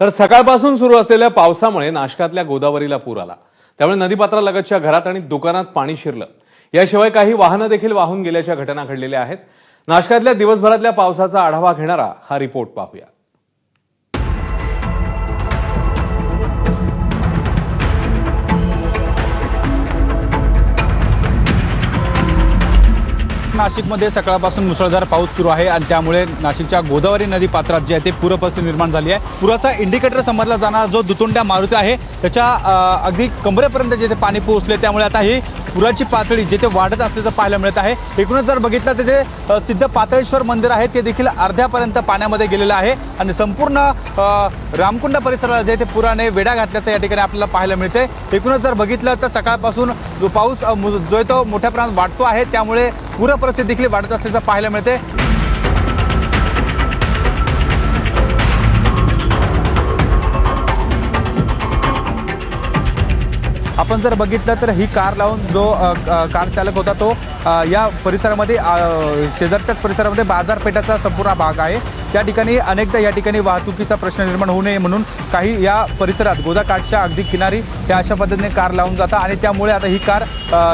तर सकाळपासून सुरू असलेल्या पावसामुळे नाशकातल्या गोदावरीला पूर आला. त्यामुळे नदीपात्रालगतच्या घरात आणि दुकानात पाणी शिरलं. याशिवाय काही वाहनं देखील वाहून गेल्याच्या घटना घडलेल्या आहेत. नाशकातल्या दिवसभरातल्या पावसाचा आढावा घेणारा हा रिपोर्ट पाहूया. नाशिकमध्ये सकाळपासून मुसळधार पाऊस सुरू आहे आणि त्यामुळे नाशिकच्या गोदावरी नदी पात्रात जे आहे ते पूरपरिस्थिती निर्माण झाली आहे. पुराचा इंडिकेटर समजला जाणारा जो दुतुंड्या मारुती आहे त्याच्या अगदी कमरेपर्यंत जिथे पाणी पोहोचले त्यामुळे आता ही पुराची पातळी जिथे वाढत असल्याचं पाहायला मिळत आहे. एकूणच जर बघितलं तर जे सिद्ध पातळेश्वर मंदिर आहे ते देखील अर्ध्यापर्यंत पाण्यामध्ये गेलेलं आहे. आणि संपूर्ण रामकुंड परिसराला जे ते पुराने वेढा घातल्याचं या ठिकाणी आपल्याला पाहायला मिळते एकूणच जर बघितलं तर सकाळपासून जो पाऊस जो आहे तो मोठ्या प्रमाणात वाढतो आहे. त्यामुळे पूर परिस्थिती देखील वाढत असल्याचं पाहायला मिळते आपण जर बघितलं तर ही कार लावून जो कार चालक होता तो या परिसरामध्ये शेजारच्याच परिसरामध्ये बाजारपेठाचा संपूर्ण भाग आहे. त्या ठिकाणी अनेकदा या ठिकाणी वाहतुकीचा प्रश्न निर्माण होऊ नये म्हणून काही या परिसरात गोदाकाठच्या अगदी किनारी या अशा पद्धतीने कार लावून जातात आणि त्यामुळे आता ही कार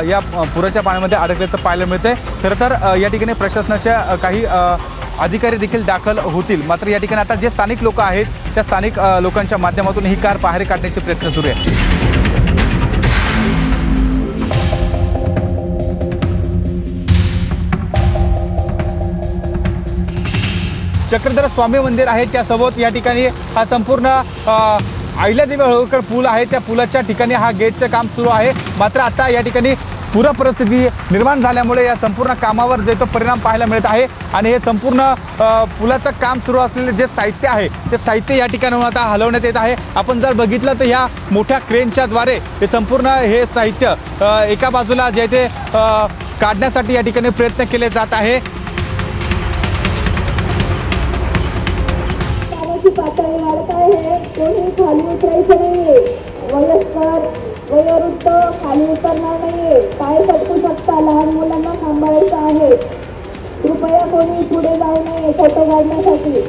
या पुराच्या पाण्यामध्ये अडकल्याचं पाहायला मिळतंय. खरं तर या ठिकाणी प्रशासनाच्या काही अधिकारी देखील दाखल होतील. मात्र या ठिकाणी आता जे स्थानिक लोक आहेत त्या स्थानिक लोकांच्या माध्यमातून ही कार बाहेर काढण्याचे प्रयत्न सुरू आहे चक्रधर स्वामी मंदिर आहे. त्यासोबत या ठिकाणी हा संपूर्ण अहिल्यादेवी हळूकर पूल आहे. त्या पुलाच्या ठिकाणी हा गेटचं काम सुरू आहे. मात्र आता या ठिकाणी पूर परिस्थिती निर्माण झाल्यामुळे या संपूर्ण कामावर जे तो परिणाम पाहायला मिळत आहे. आणि हे संपूर्ण पुलाचं काम सुरू असलेले जे साहित्य आहे ते साहित्य या ठिकाणाहून आता हलवण्यात येत आहे. आपण जर बघितलं तर ह्या मोठ्या क्रेनच्या द्वारे हे संपूर्ण हे साहित्य एका बाजूला जे ते काढण्यासाठी या ठिकाणी प्रयत्न केले जात आहे. पातळी वाढत आहे. कोणी खाली उतरायचं नाहीये वयस्कर वयोवृद्ध खाली उतरणार नाहीये पाय पटकू शकता लहान मुलांना सांभाळायचं आहे कृपया कोणी पुढे जाऊ नये फोटो काढण्यासाठी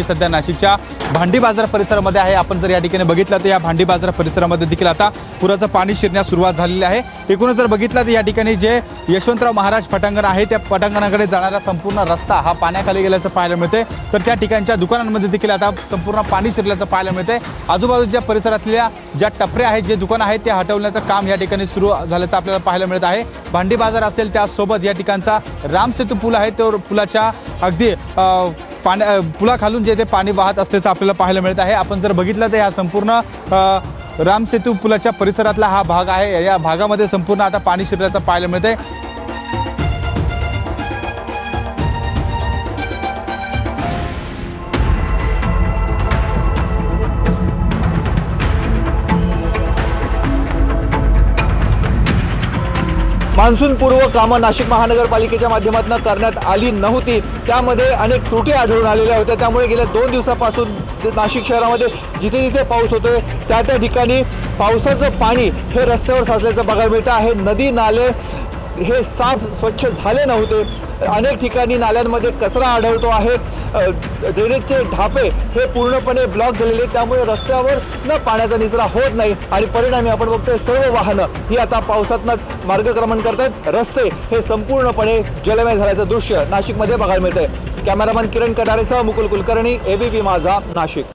मी सध्या नाशिकच्या भांडी बाजार परिसरामध्ये आहे. आपण जर या ठिकाणी बघितलं तर या भांडी बाजार परिसरामध्ये देखील आता पुराचं पाणी शिरण्यास सुरुवात झालेली आहे. एकूणच जर बघितलं तर या ठिकाणी जे यशवंतराव महाराज पटांगण आहे त्या पटांगणाकडे जाणारा संपूर्ण रस्ता हा पाण्याखाली गेल्याचं पाहायला मिळते. तर त्या ठिकाणच्या दुकानांमध्ये देखील आता संपूर्ण पाणी शिरल्याचं पाहायला मिळते. आजूबाजूच्या परिसरातल्या ज्या टपऱ्या आहेत जे दुकान आहेत ते हटवण्याचं काम या ठिकाणी सुरू झाल्याचं आपल्याला पाहायला मिळत आहे. भांडी बाजार असेल त्यासोबत या ठिकाणचा रामसेतू पूल आहे. तो पुलाच्या अगदी पाण्या पुलाखालून जे ते पाणी वाहत असल्याचं आपल्याला पाहायला मिळत आहे. आपण जर बघितलं तर ह्या संपूर्ण रामसेतू पुलाच्या परिसरातला हा भाग आहे. या भागामध्ये संपूर्ण आता पाणी शिरल्याचं पाहायला मिळतंय. मान्सूनपूर्व कामं नाशिक महानगरपालिकेच्या माध्यमातून करण्यात आली नव्हती. त्यामध्ये अनेक त्रुटी आढळून आलेल्या होत्या. त्यामुळे गेल्या दोन दिवसापासून नाशिक शहरामध्ये जिथे जिथे पाऊस होतोय त्या त्या ठिकाणी पावसाचं पाणी हे रस्त्यावर साचल्याचं बघायला मिळतं आहे. नदी नाले हे साफ स्वच्छ झाले नव्हते. अनेक ठिकाणी नाल्यांमध्ये कचरा आढळतो आहे. ड्रेनेजचे ढापे हे पूर्णपणे ब्लॉक झालेले आहेत. त्यामुळे रस्त्यावर न पाण्याचा निचरा होत नाही आणि परिणामी आपण बघतोय सर्व वाहनं ही आता पावसातनंच मार्गक्रमण करतायत. रस्ते हे संपूर्णपणे जलमय झाल्याचं दृश्य नाशिकमध्ये बघायला मिळतंय. कॅमेरामॅन किरण कटारेसह मुकुल कुलकर्णी एबीपी माझा नाशिक.